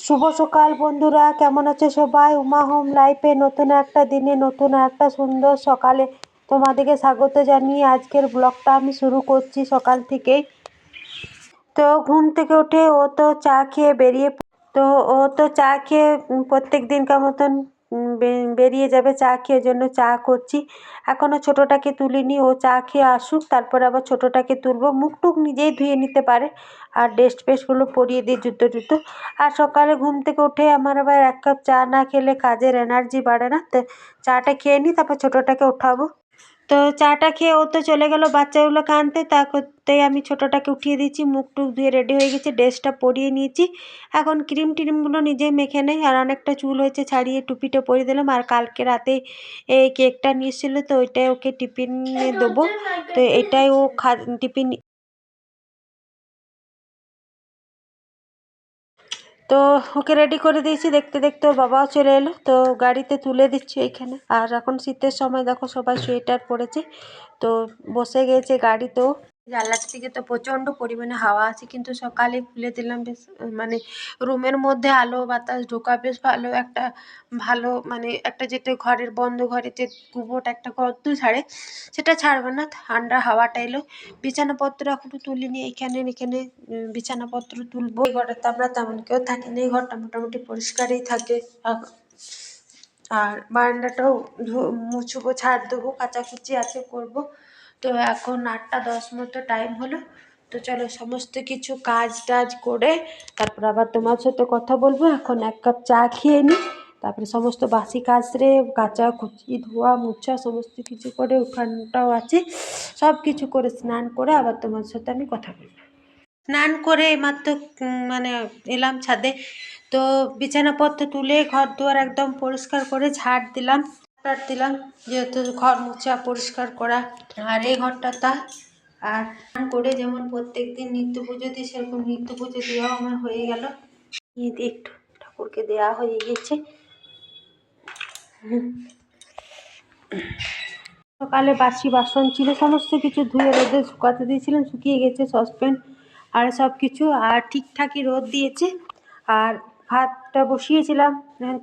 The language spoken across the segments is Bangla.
শুভ সকাল বন্ধুরা, কেমন আছে সবাই? উমা হোম লাইফে নতুন একটা দিনে, নতুন একটা সুন্দর সকালে তোমাদেরকে স্বাগত জানিয়ে আজকের ব্লগটা আমি শুরু করছি সকাল থেকেই। তো ঘুম থেকে উঠে ও তো চা খেয়ে বেরিয়ে তো ও তো চা খেয়ে প্রত্যেক দিনকার মতন বেরিয়ে যাবে, চা খেয়ে জন্য চা করছি। এখনও ছোটোটাকে তুলিনি, ও চা খেয়ে আসুক, তারপর আবার ছোটোটাকে তুলব। মুখ টুক নিজেই ধুয়ে নিতে পারে। আর ড্রেস পেস্টগুলো পরিয়ে দিই জুতো টুতো। আর সকালে ঘুম থেকে উঠে আমার আবার এক কাপ চা না খেলে কাজের এনার্জি বাড়ে না। তো, চাটা খেয়ে নিই তারপর ছোটোটাকে ওঠাবো। তো চাটা খেয়ে ও তো চলে গেল, বাচ্চাগুলো আনতে তা করতেই আমি ছোটোটাকে উঠিয়ে দিয়েছি, মুখ টুক ধুয়ে রেডি হয়ে গেছে ড্রেসটা পরিয়ে নিয়েছি। এখন ক্রিম ট্রিমগুলো নিজেই মেখে নেই, আর অনেকটা চুল হয়েছে ছাড়িয়ে টুপিটা পরিয়ে দিলাম। আর কালকে রাতে এই কেকটা নিয়েছিল তো ওইটাই ওকে টিফিনে দেবো। তো এটাই ও খা, টিফিন তো ওকে রেডি করে দিয়েছি। দেখতে দেখতে ওর বাবাও চলে এলো। তো গাড়িতে তুলে দিচ্ছি এখানে। আর এখন শীতের সময় দেখো সবাই সোয়েটার পরেছে। তো বসে গেছে গাড়িতেও জানলার দিকে তো প্রচণ্ড পরিমাণে হাওয়া আছে, কিন্তু সকালে খুলে দিলাম বেশ মানে রুমের মধ্যে আলো বাতাস ঢোকা বেশ ভালো, একটা ভালো মানে একটা যেটা ঘরের বন্ধ ঘরে যে কুবোট একটা গর্ত ছাড়ে, সেটা ছাড়বে না, ঠান্ডা হাওয়াটা এলো, বিছানাপত্র এখনও তুলিনি, এখানে এখানে বিছানাপত্র তুলবো, এই ঘরে তো আমরা তেমন কেউ থাকি না, এই ঘরটা মোটামুটি পরিষ্কারই থাকে, আর বারান্দাটাও মুছবো, ছাড় দেবো, কাচাকুচি আছে, করব তো এখন আটটা দশ মতো টাইম হলো। তো চলো সমস্ত কিছু কাজ টাজ করে তারপর আবার তোমার সাথে কথা বলব। এখন এক কাপ চা খেয়ে নিই তারপরে সমস্ত বাসি কাজ রে কাচা কুচি ধোয়া মোছা সমস্ত কিছু করে উঠানটাও আছে। সব কিছু করে স্নান করে আবার তোমার সাথে আমি কথা বলব। স্নান করে এইমাত্র উম, মানে এলাম ছাদে। তো বিছানাপত্র তুলে ঘর দুয়ার একদম পরিষ্কার করে ঝাড় দিলাম। ঝাড় দিলাম, যেহেতু ঘর মোছা পরিষ্কার করা আর এই ঘরটা তা আর করে যেমন প্রত্যেক দিন নিত্য পুজো দিই, সেরকম নিত্য পুজো দেওয়া আমার হয়ে গেল। ঈদ একটু ঠাকুরকে দেওয়া হয়ে গেছে। সকালে বাসি বাসন ছিল, সমস্ত কিছু ধুয়ে রোদে শুকাতে দিয়েছিলাম, শুকিয়ে গেছে সসপ্যান আর সব কিছু আর ঠিকঠাকই রোদ দিয়েছে। আর ভাতটা বসিয়েছিলাম,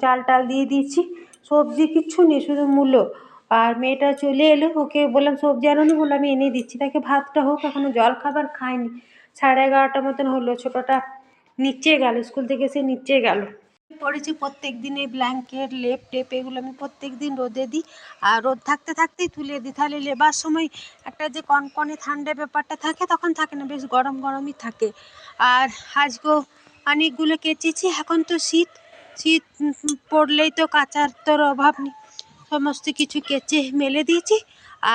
চাল টাল দিয়ে দিয়েছি। সবজি কিচ্ছু নেই, শুধু মূলো। আর মেয়েটা চলে এলো, ওকে বললাম, সবজি আনো নি বলল, আমি এনে দিচ্ছি, তাকে ভাতটা হোক, এখনও জল খাবার খায়নি। সাড়ে এগারোটা মতন হলো, ছোটোটা নিচে গেল, স্কুল থেকে এসে নিচে গেল। পড়েছি প্রত্যেক দিন এই ব্ল্যাঙ্কেট, লেপ টেপ, এগুলো আমি প্রত্যেক দিন রোদে দিই। আর রোদ থাকতে থাকতেই তুলে দিই। তাহলে লেবার সময় একটা যে কনকনে ঠান্ডা ব্যাপারটা থাকে, তখন থাকে না, বেশ গরম গরমই থাকে। আর আজকেও অনেকগুলো কেচেছি, এখন তো শীত। শীত পড়লেই তো কাচার অভাব নেই। সমস্ত কিছু কেচে মেলে দিয়েছি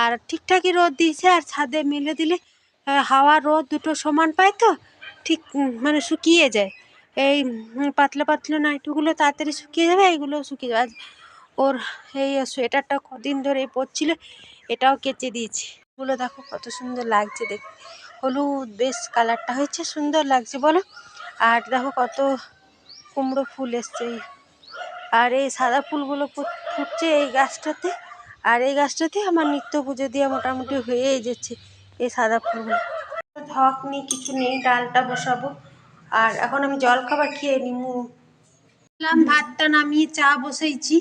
আর ঠিকঠাকই রোদ দিয়েছে আর ছাদে মেলে দিলে হাওয়া রোদ দুটো সমান পায় তো, ঠিক মানে শুকিয়ে যায়। এই পাতলা পাতলা নাইটিগুলো তাড়াতাড়ি শুকিয়ে যাবে, এইগুলো শুকিয়ে যাবে। ওর এই সোয়েটারটা কদিন ধরে পরছিল, এটাও কেচে দিয়েছি। এগুলো দেখো কত সুন্দর লাগছে দেখতে। হলুদ, বেশ কালারটা হয়েছে, সুন্দর লাগছে বলো। আর দেখো কত কুমড়ো ফুল এসছে। আর এই সাদা ফুলগুলো ফুটছে এই গাছটাতে। আর এই গাছটাতে আমার নিত্য পুজো দিয়ে মোটামুটি হয়েই যাচ্ছে এই সাদা ফুলগুলো। ধক নেই কিছু নেই, ডালটা বসাবো। আর এখন আমি জল খাবার খেয়ে নিমু। বললাম ভাতটা নামিয়ে চা বসাইছি।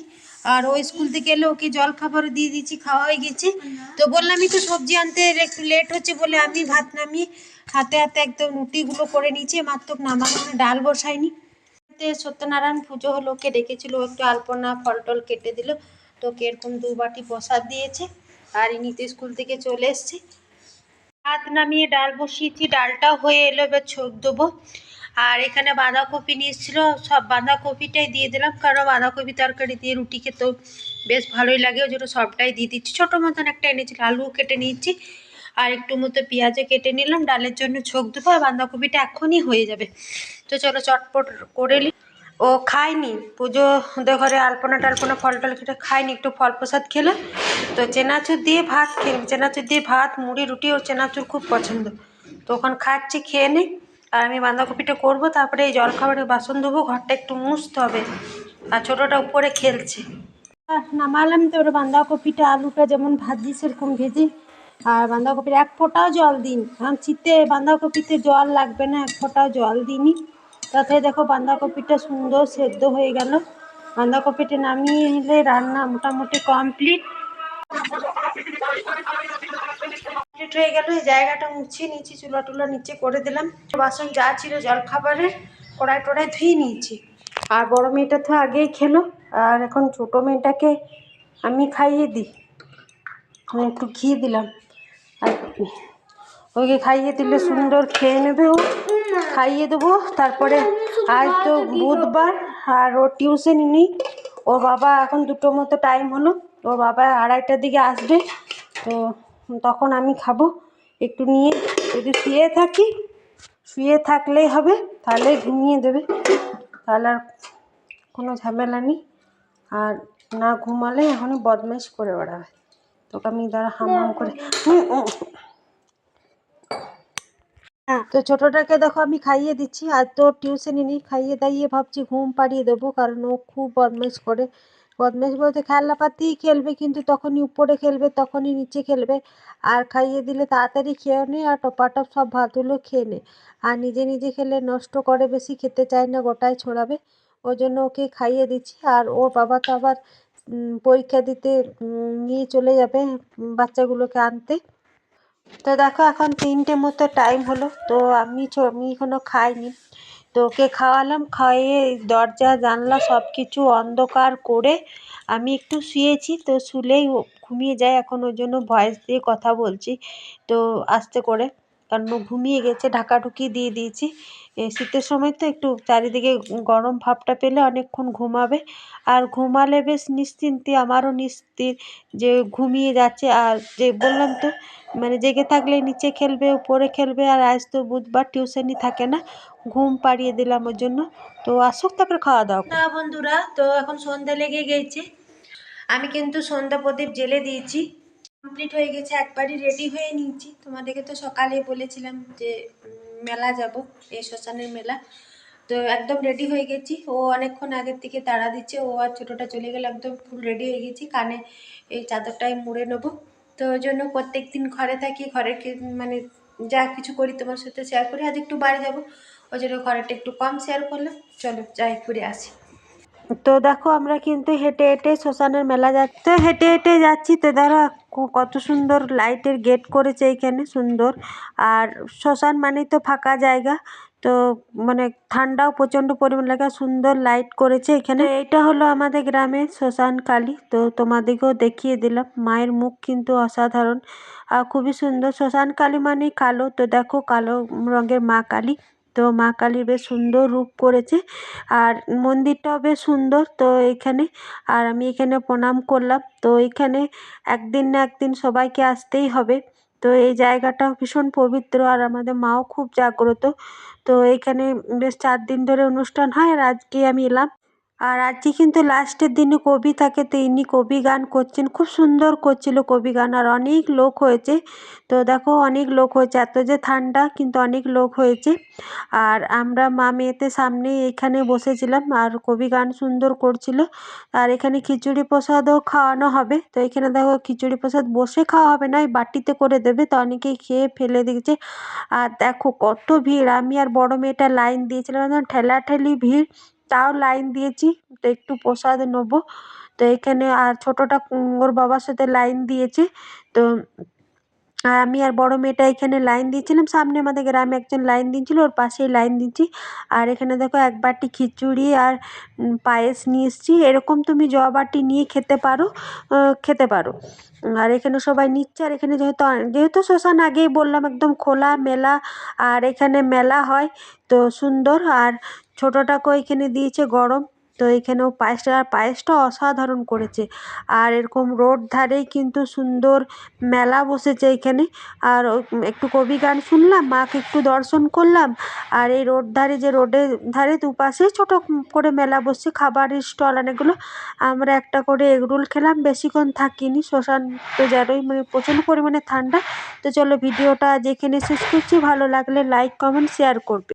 আর ও স্কুল থেকে এলে, ওকে জল খাবারও দিয়ে দিচ্ছি খাওয়া হয়ে গেছে। তো বললামই তো সবজি আনতে একটু লেট হচ্ছে বলে আমি ভাত নামিয়ে হাতে হাতে একদম রুটিগুলো করে নিয়েছি। মাত্র নামানো মানে ডাল বসাইনি। তে সত্যনারায়ণ পুজো হলো ওকে ডেকেছিল, একটু আলপনা ফল টল কেটে দিল। তো ওকে এরকম দু বাটি প্রসাদ দিয়েছে আর ইনিতে স্কুল থেকে চলে এসছে। ভাত নামিয়ে ডাল বসিয়েছি, ডালটাও হয়ে এলো, এবার ছোপ দেবো। আর এখানে বাঁধাকপি নিয়ে এসেছিল, সব বাঁধাকপিটাই দিয়ে দিলাম, কারণ বাঁধাকপি তরকারি দিয়ে রুটি খেতেও বেশ ভালোই লাগে, ওই জন্য সবটাই দিয়ে দিচ্ছি। ছোটো মতন একটা এনেছিল আলুও কেটে নিয়েছি। আর একটু মতো পেঁয়াজে কেটে নিলাম, ডালের জন্য ছোক দেবো আর বাঁধাকপিটা এখনই হয়ে যাবে। তো চলো চটপট করে নিই ও খায়নি, পুজো ঘরে আলপনা টালপনা, ফল টল কেটে খায়নি, একটু ফল প্রসাদ খেলো। তো চেনাচুর দিয়ে ভাত খেয়ে চেনাচুর দিয়ে ভাত, মুড়ি, রুটি ও চেনাচুর খুব পছন্দ। তো ওখানে খাচ্ছি, খেয়ে নে। আর আমি বাঁধাকপিটা করব, তারপরে এই জলখাবারের বাসন ধোবো, ঘরটা একটু মুছতে হবে। আর ছোটোটা উপরে খেলছে। নামালাম তো ওরা বাঁধাকপিটা, আলুটা যেমন ভাজি, সেরকম ভেজে আর বাঁধাকপির এক ফোঁটাও জল দিন কারণ শীতে বাঁধাকপিতে জল লাগবে না, এক ফোঁটাও জল দিইনি। তাতে দেখো বাঁধাকপিটা সুন্দর সেদ্ধ হয়ে গেল। বাঁধাকপিটা নামিয়ে নিলে রান্না মোটামুটি কমপ্লিট। কমপ্লিট হয়ে গেল, এই জায়গাটা মুছিয়ে নিয়েছি, চুলা টুলা নিচে করে দিলাম। বাসন যা ছিল জলখাবারের কড়াই টড়াই ধুয়ে নিয়েছি। আর বড় মেয়েটা তো আগেই খেলো, আর এখন ছোটো মেয়েটাকে আমি খাইয়ে দিই। আমি একটু ঘি দিলাম। আর ওকে খাইয়ে দিলে সুন্দর খেয়ে নেবে ও। খাইয়ে দেবো, তারপরে আজ তো বুধবার, আর ওর টিউশনই নেই। ওর বাবা এখন দুটো মতো টাইম হলো, ওর বাবা আড়াইটার দিকে আসবে। তো তখন আমি খাব। একটু নিয়ে যদি শুয়ে থাকি, শুয়ে থাকলেই হবে, তাহলে ঘুমিয়ে দেবে। তাহলে আর কোনো ঝামেলা নেই। আর না ঘুমালে এখনই বদমাইশ করে বেড়াবে। করে তো ছোটোটাকে দেখো আমি খাইয়ে দিচ্ছি আর তো টিউশনি নেই খাইয়ে দাইয়ে ভাবছি ঘুম পাড়িয়ে দেবো কারণ ও খুব বদমাইশ করে। বদমাইশ বলতে খেলনাপাতিই খেলবে কিন্তু তখনই উপরে খেলবে তখনই নিচে খেলবে। আর খাইয়ে দিলে তাড়াতাড়ি খেয়েও নেয় আর টপাটপ সব ভাতগুলো খেয়ে নেয় আর নিজে নিজে খেলে নষ্ট করে বেশি খেতে চায় না গোটায় ছড়াবে। ওই জন্য ওকে খাইয়ে দিচ্ছি আর ওর বাবা তো আবার পরীক্ষা দিতে নিয়ে চলে যাবে বাচ্চাগুলোকে আনতে। তো দেখো এখন তিনটে মতো টাইম হলো। তো আমি আমি এখনও খাইনি। তো ওকে খাওয়ালাম, খাইয়ে দরজা, জানলা সব কিছু অন্ধকার করে আমি একটু শুয়েছি। তো শুলেই ঘুমিয়ে যায়। এখন ওই জন্য ভয়েস দিয়ে কথা বলছি। তো আস্তে করে কারণ ঘুমিয়ে গেছে ঢাকাঢুকি দিয়ে দিয়েছি। শীতের সময় তো একটু চারিদিকে গরম ভাবটা পেলে অনেকক্ষণ ঘুমাবে। আর ঘুমালে বেশ নিশ্চিন্তে, আমারও নিশ্চিত যে ঘুমিয়ে যাচ্ছে। আর যে বললাম তো মানে জেগে থাকলে নিচে খেলবে, উপরে খেলবে, আর আজ তো বুধবার টিউশনই থাকে না। ঘুম পাড়িয়ে দিলাম ওর জন্য। তো আসুক তারপরে খাওয়া দাওয়া না বন্ধুরা, তো এখন সন্ধ্যা লেগে গেছে। আমি কিন্তু সন্ধ্যা প্রদীপ জেলে দিয়েছি। কমপ্লিট হয়ে গেছে, একবারই রেডি হয়ে নিয়েছি। তোমাদেরকে তো সকালে বলেছিলাম যে, মেলা যাব এই শ্মশানের মেলা। তো একদম রেডি হয়ে গেছি। ও অনেকক্ষণ আগের থেকে তাড়া দিচ্ছে, ও আর ছোটোটা চলে গেলে, একদম ফুল রেডি হয়ে গেছি। কানে এই চাদরটাই মুড়ে নেব। তো ওই জন্য প্রত্যেক দিন ঘরে থাকি, ঘরে মানে যা কিছু করি তোমার সাথে শেয়ার করি। আজ একটু বাড়ি যাব, ওই জন্য ঘরেটা একটু কম শেয়ার করলাম। চলো, যাই, ঘুরে আসি। তো দেখো, আমরা কিন্তু হেঁটে হেঁটে শ্মশানের মেলা যাচ্ছি। তো হেঁটে হেঁটে যাচ্ছি, তো ধরো কত সুন্দর লাইটের গেট করেছে এইখানে, সুন্দর। আর শ্মশান মানেই তো ফাঁকা জায়গা, তো মানে ঠান্ডাও প্রচণ্ড পরিমাণ লাগে, সুন্দর লাইট করেছে এখানে। এটা হলো আমাদের গ্রামে শ্মশান কালী, তো তোমাদেরকেও দেখিয়ে দিলাম। মায়ের মুখ কিন্তু অসাধারণ। আর খুবই সুন্দর, শ্মশান কালী মানেই কালো, তো দেখো কালো রঙের মা কালী। তো মা কালীর বেশ সুন্দর রূপ করেছে। আর মন্দিরটাও বেশ সুন্দর তো এখানে। আর আমি এখানে প্রণাম করলাম। তো এখানে একদিন না একদিন সবাইকে আসতেই হবে। তো এই জায়গাটা ভীষণ পবিত্র আর আমাদের মাও খুব জাগ্রত। তো এখানে বেশ চার দিন ধরে অনুষ্ঠান হয় আর আজকে আমি এলাম। আর আজকে কিন্তু লাস্টের দিনে কবি থাকে তো ইনি কবি গান করছেন, খুব সুন্দর করছিল কবি গান। আর অনেক লোক হয়েছে, তো দেখো অনেক লোক হয়েছে, এত যে ঠান্ডা কিন্তু অনেক লোক হয়েছে। আর আমরা মা মেয়েতে সামনে এখানে বসেছিলাম আর কবি গান সুন্দর করছিল। আর এখানে খিচুড়ি প্রসাদও খাওয়ানো হবে, তো এখানে দেখো খিচুড়ি প্রসাদ বসে খাওয়া হবে না বাটিতে করে দেবে, তো অনেকেই খেয়ে ফেলে দিয়েছে। আর দেখো কত ভিড়, আমি আর বড় মেয়েটা লাইন দিয়েছিলাম ঠেলাঠেলি ভিড়। তাও লাইন দিয়েছি, তো একটু প্রসাদ নেব। তো এখানে আর ছোটোটা ওর বাবার সাথে লাইন দিয়েছে, তো আর আমি আর বড় মেয়েটা এখানে লাইন দিয়েছিলাম। সামনে আমাদের গ্রামে একজন লাইন দিয়েছিল, ওর পাশেই লাইন দিচ্ছি আর এখানে দেখো এক বাটি খিচুড়ি আর পায়েস নিয়ে এসেছি। এরকম তুমি জ বাটি নিয়ে খেতে পারো খেতে পারো। আর এখানে সবাই নিচ্ছে, আর এখানে যেহেতু যেহেতু শ্মশান আগেই বললাম একদম খোলা, মেলা, আর এখানে মেলা হয়, তো সুন্দর। আর ছোটোটাকেও এখানে দিয়েছে গরম? তো এখানেও পায়েসটা, আর পায়েসটা অসাধারণ করেছে। আর এরকম রোড ধারেই কিন্তু সুন্দর মেলা বসেছে এখানে। আর একটু কবি গান শুনলাম, মাকে একটু দর্শন করলাম। আর এই রোড ধারে যে রোডের ধারে দুপাশে ছোট করে মেলা বসছে, খাবারের স্টল অনেকগুলো আমরা একটা করে এগরোল খেলাম, বেশিক্ষণ থাকিনি। শ্মশান তো যারই মানে প্রচণ্ড পরিমাণে ঠান্ডা। তো চলো ভিডিওটা যেখানে শেষ করছি, ভালো লাগলে লাইক কমেন্ট শেয়ার করবে।